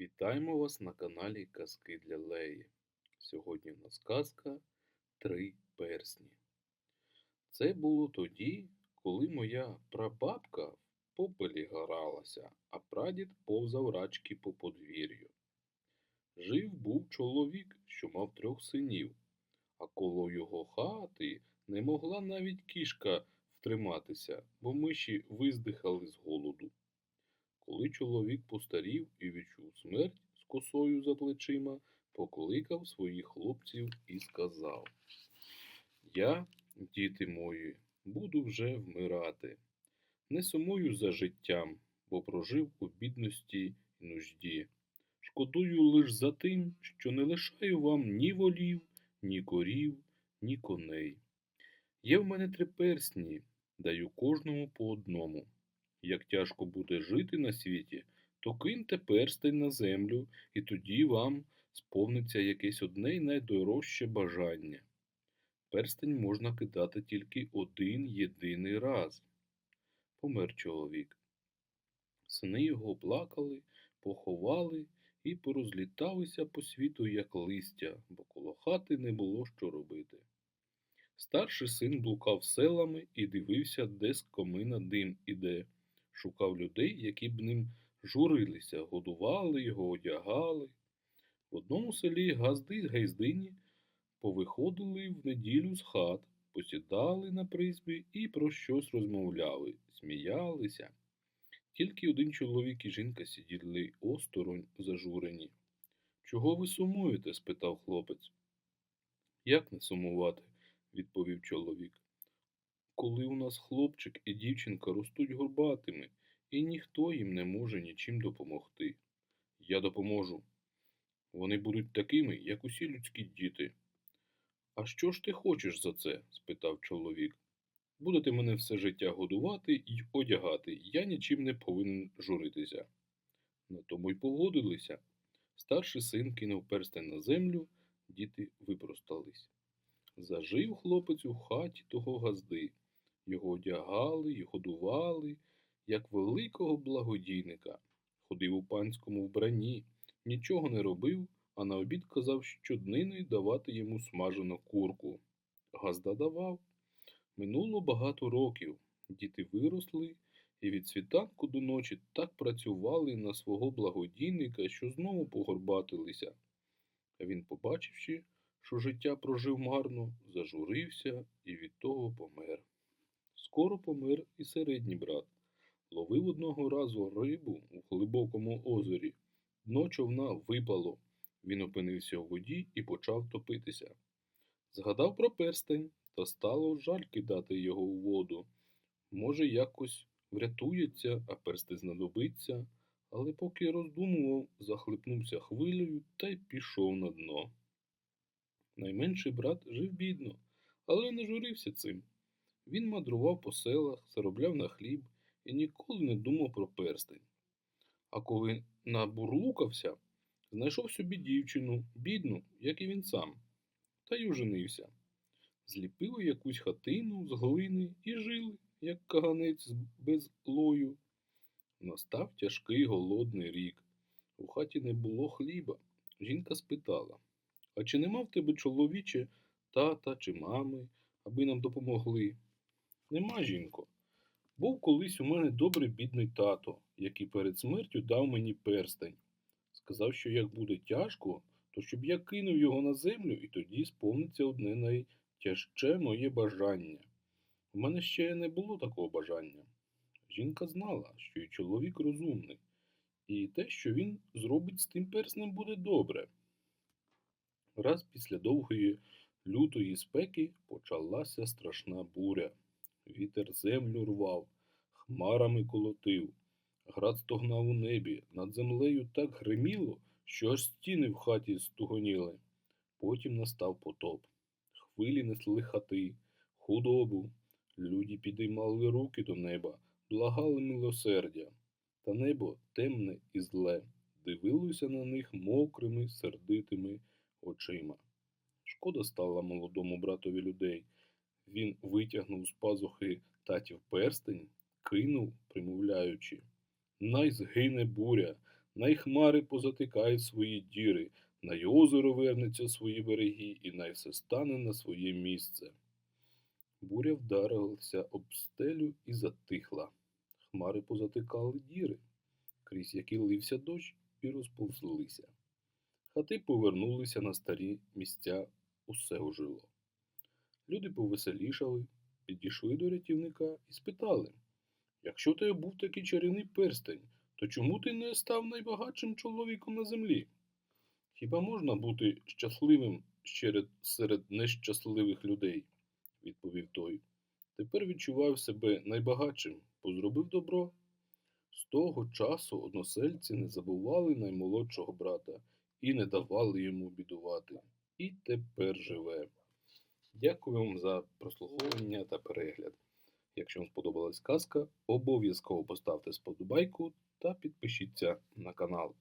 Вітаємо вас на каналі Казки для Леї. Сьогодні в нас казка Три персні. Це було тоді, коли моя прабабка в попелі гралася, а прадід повзав рачки по подвір'ю. Жив був чоловік, що мав трьох синів, а коло його хати не могла навіть кішка втриматися, бо миші виздихали з голоду. Коли чоловік постарів і відчув смерть з косою за плечима, покликав своїх хлопців і сказав Я, діти мої, буду вже вмирати. Не сумую за життям, бо прожив у бідності й нужді. Шкодую лиш за тим, що не лишаю вам ні волів, ні корів, ні коней. Є в мене три персні, даю кожному по одному. Як тяжко буде жити на світі, то киньте перстень на землю, і тоді вам сповниться якесь одне й найдорожче бажання. Перстень можна кидати тільки один єдиний раз. Помер чоловік. Сини його плакали, поховали і порозліталися по світу, як листя, бо коло хати не було що робити. Старший син блукав селами і дивився, де з комина дим іде шукав людей, які б ним журилися, годували його, одягали. В одному селі газди й гайздині повиходили в неділю з хат, посідали на призбі і про щось розмовляли, сміялися. Тільки один чоловік і жінка сиділи осторонь зажурені. Чого ви сумуєте? спитав хлопець. Як не сумувати? відповів чоловік коли у нас хлопчик і дівчинка ростуть горбатими, і ніхто їм не може нічим допомогти. Я допоможу. Вони будуть такими, як усі людські діти. А що ж ти хочеш за це? спитав чоловік. Будете мене все життя годувати і одягати, я нічим не повинен журитися. На тому й погодилися. Старший син кинув перстень на землю, діти випростались. Зажив хлопець у хаті того газди, його одягали й годували, як великого благодійника. Ходив у панському вбранні, нічого не робив, а на обід казав щоднини давати йому смажену курку. Газда давав. Минуло багато років. Діти виросли і від світанку до ночі так працювали на свого благодійника, що знову погорбатилися. А він, побачивши, що життя прожив марно, зажурився і від того помер. Скоро помер і середній брат. Ловив одного разу рибу у глибокому озері. Дно човна випало. Він опинився у воді і почав топитися. Згадав про перстень, та стало жаль кидати його у воду. Може, якось врятується, а перстень знадобиться, але поки роздумував, захлипнувся хвилею та й пішов на дно. Найменший брат жив бідно, але не журився цим. Він мандрував по селах, заробляв на хліб і ніколи не думав про перстень. А коли набурлукався, знайшов собі дівчину, бідну, як і він сам, та й оженився. Зліпили якусь хатину з глини і жили, як каганець без лою. Настав тяжкий голодний рік. У хаті не було хліба. Жінка спитала А чи нема в тебе чоловіче, тата чи мами, аби нам допомогли? Нема, жінко. Був колись у мене добрий бідний тато, який перед смертю дав мені перстень. Сказав, що як буде тяжко, то щоб я кинув його на землю, і тоді сповниться одне найтяжче моє бажання. У мене ще не було такого бажання. Жінка знала, що і чоловік розумний, і те, що він зробить з тим перснем, буде добре. Раз після довгої лютої спеки почалася страшна буря. Вітер землю рвав, хмарами колотив, град стогнав у небі, над землею так гриміло, що аж стіни в хаті стугоніли. Потім настав потоп. Хвилі несли хати, худобу. Люди підіймали руки до неба, благали милосердя. Та небо темне і зле, дивилося на них мокрими, сердитими очима. Шкода стала молодому братові людей. Він витягнув з пазухи татів перстень, кинув, примовляючи Най згине буря, най хмари позатикають свої діри, най озеро вернеться свої береги, і най все стане на своє місце. Буря вдарилася об стелю і затихла. Хмари позатикали діри, крізь які лився дощ і розповзлися. Хати повернулися на старі місця, усе ожило. Люди повеселішали, підійшли до рятівника і спитали, якщо тебе був такий чарівний перстень, то чому ти не став найбагатшим чоловіком на землі? Хіба можна бути щасливим серед, нещасливих людей? відповів той. Тепер відчував себе найбагатшим, бо зробив добро. З того часу односельці не забували наймолодшого брата і не давали йому бідувати. І тепер живе. Дякую вам за прослуховування та перегляд. Якщо вам сподобалась казка, обов'язково поставте сподобайку та підпишіться на канал.